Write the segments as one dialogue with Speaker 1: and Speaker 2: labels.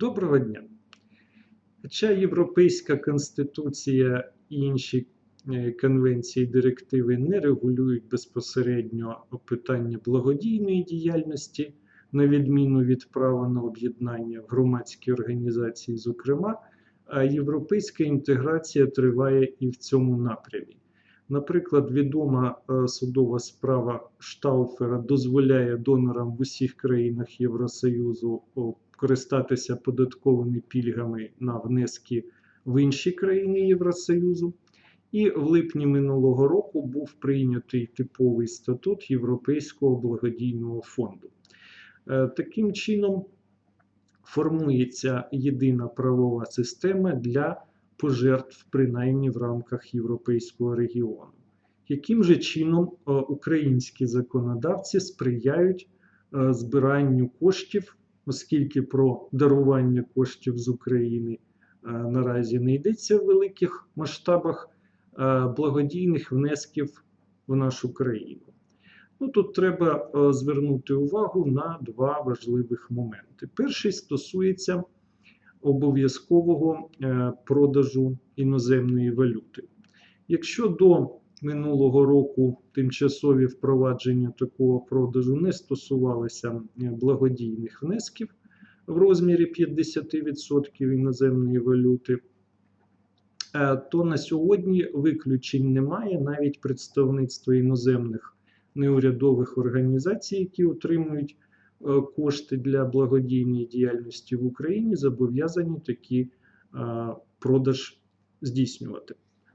Speaker 1: Доброго дня! Хоча Європейська Конституція і інші е, конвенції і директиви не регулюють безпосередньо питання благодійної діяльності, на відміну від права на об'єднання в громадські організації, зокрема, а європейська інтеграція триває і в цьому напрямі. Наприклад, відома е, судова справа Штауфера дозволяє донорам в усіх країнах Євросоюзу користатися податковими пільгами на внески в інші країни Євросоюзу. І в липні минулого року був прийнятий типовий статут Європейського благодійного фонду. Е, Таким чином формується єдина правова система для пожертв, принаймні в рамках європейського регіону. Яким же чином е, українські законодавці сприяють е, збиранню коштів, оскільки про дарування коштів з України е, наразі не йдеться в великих масштабах благодійних внесків в нашу країну? Ну, Тут треба звернути увагу на два важливих моменти. Перший стосується обов'язкового е, продажу іноземної валюти. Якщо до минулого року тимчасові впровадження такого продажу не стосувалися е, благодійних внесків в розмірі 50% іноземної валюти, е, то на сьогодні виключень немає навіть представництво іноземних неурядових організацій, які отримують Е, кошти для благодійної діяльності в Україні зобов'язані такі продаж здійснювати.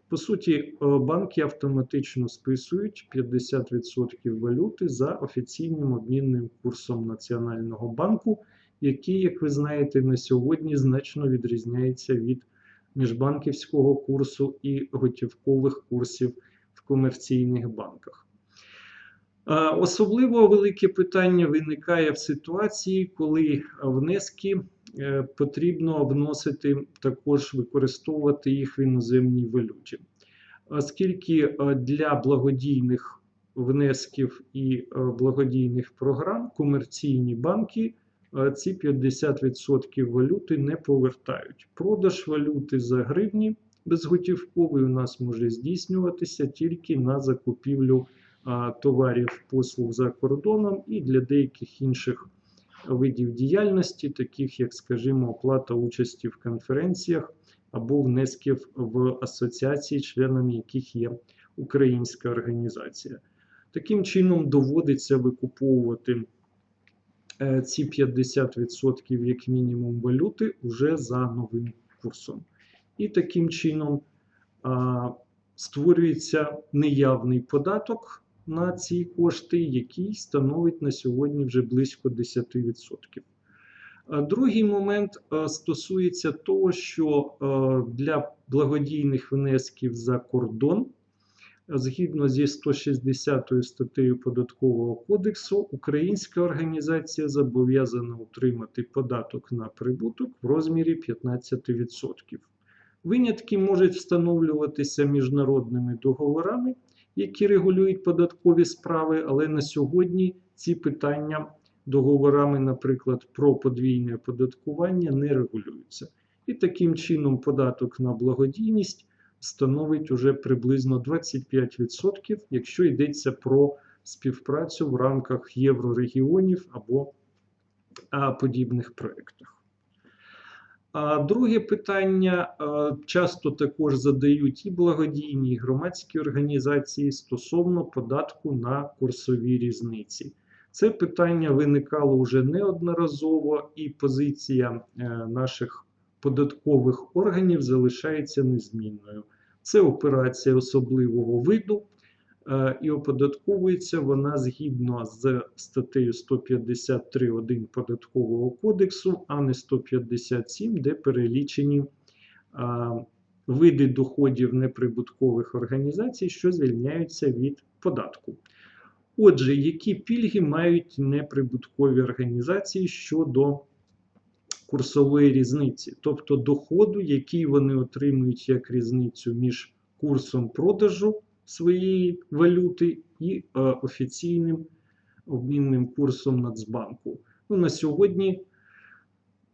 Speaker 1: По суті, е, банки автоматично списують 50% валюти за офіційним обмінним курсом Національного банку, який, як ви знаєте, на сьогодні значно відрізняється від міжбанківського курсу і готівкових курсів в комерційних банках. Особливо велике питання виникає в ситуації, коли внески е, потрібно вносити також використовувати їх в іноземній валюті. Оскільки е, для благодійних внесків і е, благодійних програм комерційні банки ці 50% валюти не повертають. Продаж валюти за гривні безготівковий у нас може здійснюватися тільки на закупівлю товарів послуг за кордоном і для деяких інших видів діяльності, таких як, скажімо, оплата участі в конференціях або внесків в асоціації, членами яких є українська організація. Таким чином доводиться викуповувати е, ці 50% як мінімум валюти вже за новим курсом. І таким чином створюється неявний податок на ці кошти, який становить на сьогодні вже близько 10%. Другий момент стосується того, що для благодійних внесків за кордон, згідно зі 160 статтею Податкового кодексу, українська організація зобов'язана утримати податок на прибуток в розмірі 15%. Винятки можуть встановлюватися міжнародними договорами які регулюють податкові справи, але на сьогодні ці питання договорами, наприклад, про подвійне оподаткування не регулюються. І таким чином податок на благодійність становить уже приблизно 25%, якщо йдеться про співпрацю в рамках єврорегіонів або подібних проєктах. А друге питання часто також задають і благодійні і громадські організації стосовно податку на курсові різниці. Це питання виникало вже неодноразово, і позиція е, наших податкових органів залишається незмінною. Це операція особливого виду, і оподатковується вона згідно з статтею 153.1 податкового кодексу, а не 157, де перелічені види доходів неприбуткових організацій, що звільняються від податку. Отже, які пільги мають неприбуткові організації щодо курсової різниці, тобто доходу, який вони отримують як різницю між курсом продажу своєї валюти і е, офіційним обмінним курсом Нацбанку. Ну, На сьогодні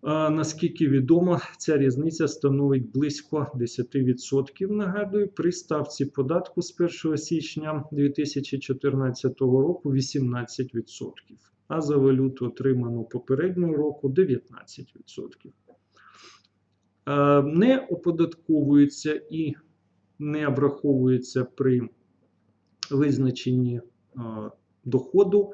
Speaker 1: А, Наскільки відомо, ця різниця становить близько 10%, нагадую, при ставці податку з 1 січня 2014 року 18%, а за валюту, отриману попереднього року 19%. Е, Не оподатковується і не обраховується при визначенні е, доходу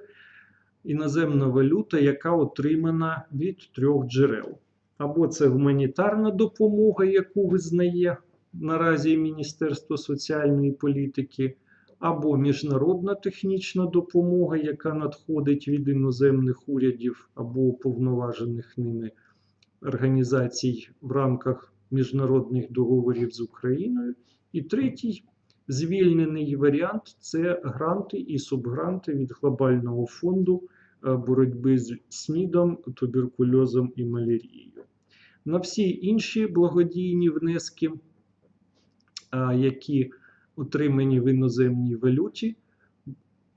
Speaker 1: іноземна валюта, яка отримана від трьох джерел. Або це гуманітарна допомога, яку визнає наразі Міністерство соціальної політики, або міжнародна технічна допомога, яка надходить від іноземних урядів або уповноважених ними організацій в рамках міжнародних договорів з Україною. І третій звільнений варіант це гранти і субгранти від Глобального фонду е, боротьби з СНІДом, туберкульозом і малярією. На всі інші благодійні внески, які отримані в іноземній валюті,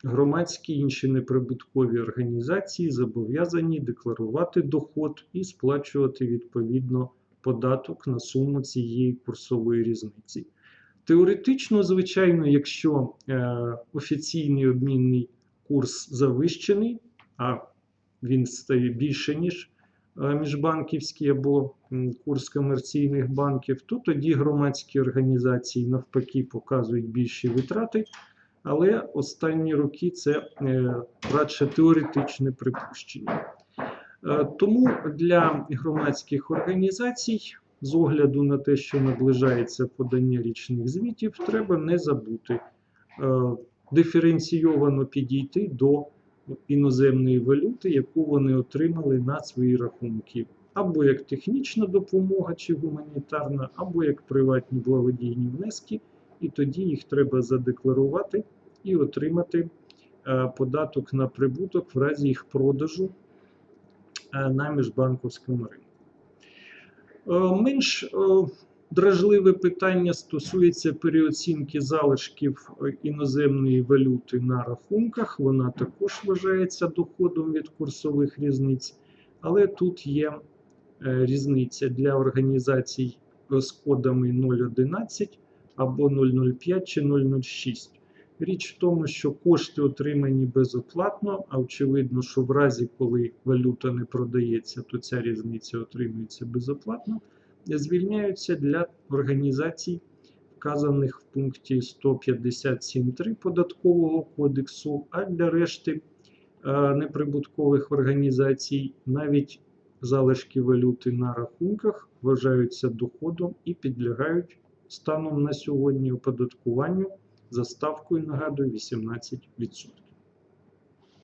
Speaker 1: громадські інші неприбуткові організації зобов'язані декларувати доход і сплачувати відповідно податок на суму цієї курсової різниці. Теоретично, звичайно, якщо е, офіційний обмінний курс завищений, а він стає більше, ніж е, міжбанківський або курс комерційних банків, то тоді громадські організації навпаки показують більші витрати. Але останні роки це е, радше теоретичне припущення. Тому для громадських організацій, з огляду на те, що наближається подання річних звітів, треба не забути е, диференційовано підійти до іноземної валюти, яку вони отримали на свої рахунки, або як технічна допомога чи гуманітарна, або як приватні благодійні внески, і тоді їх треба задекларувати і отримати е, податок на прибуток в разі їх продажу е, на міжбанковському ринку. Е, Менш е, дражливе питання стосується переоцінки залишків е, іноземної валюти на рахунках. Вона також вважається доходом від курсових різниць, але тут є різниця для організацій з кодами 011 або 005 чи 006. Річ в тому, що кошти отримані безоплатно, а очевидно, що в разі, коли валюта не продається, то ця різниця отримується безоплатно, звільняються для організацій, вказаних в пункті 157.3 податкового кодексу, а для решти е, неприбуткових організацій. Навіть залишки валюти на рахунках вважаються доходом і підлягають станом на сьогодні оподаткуванню за ставкою, нагадую, 18%.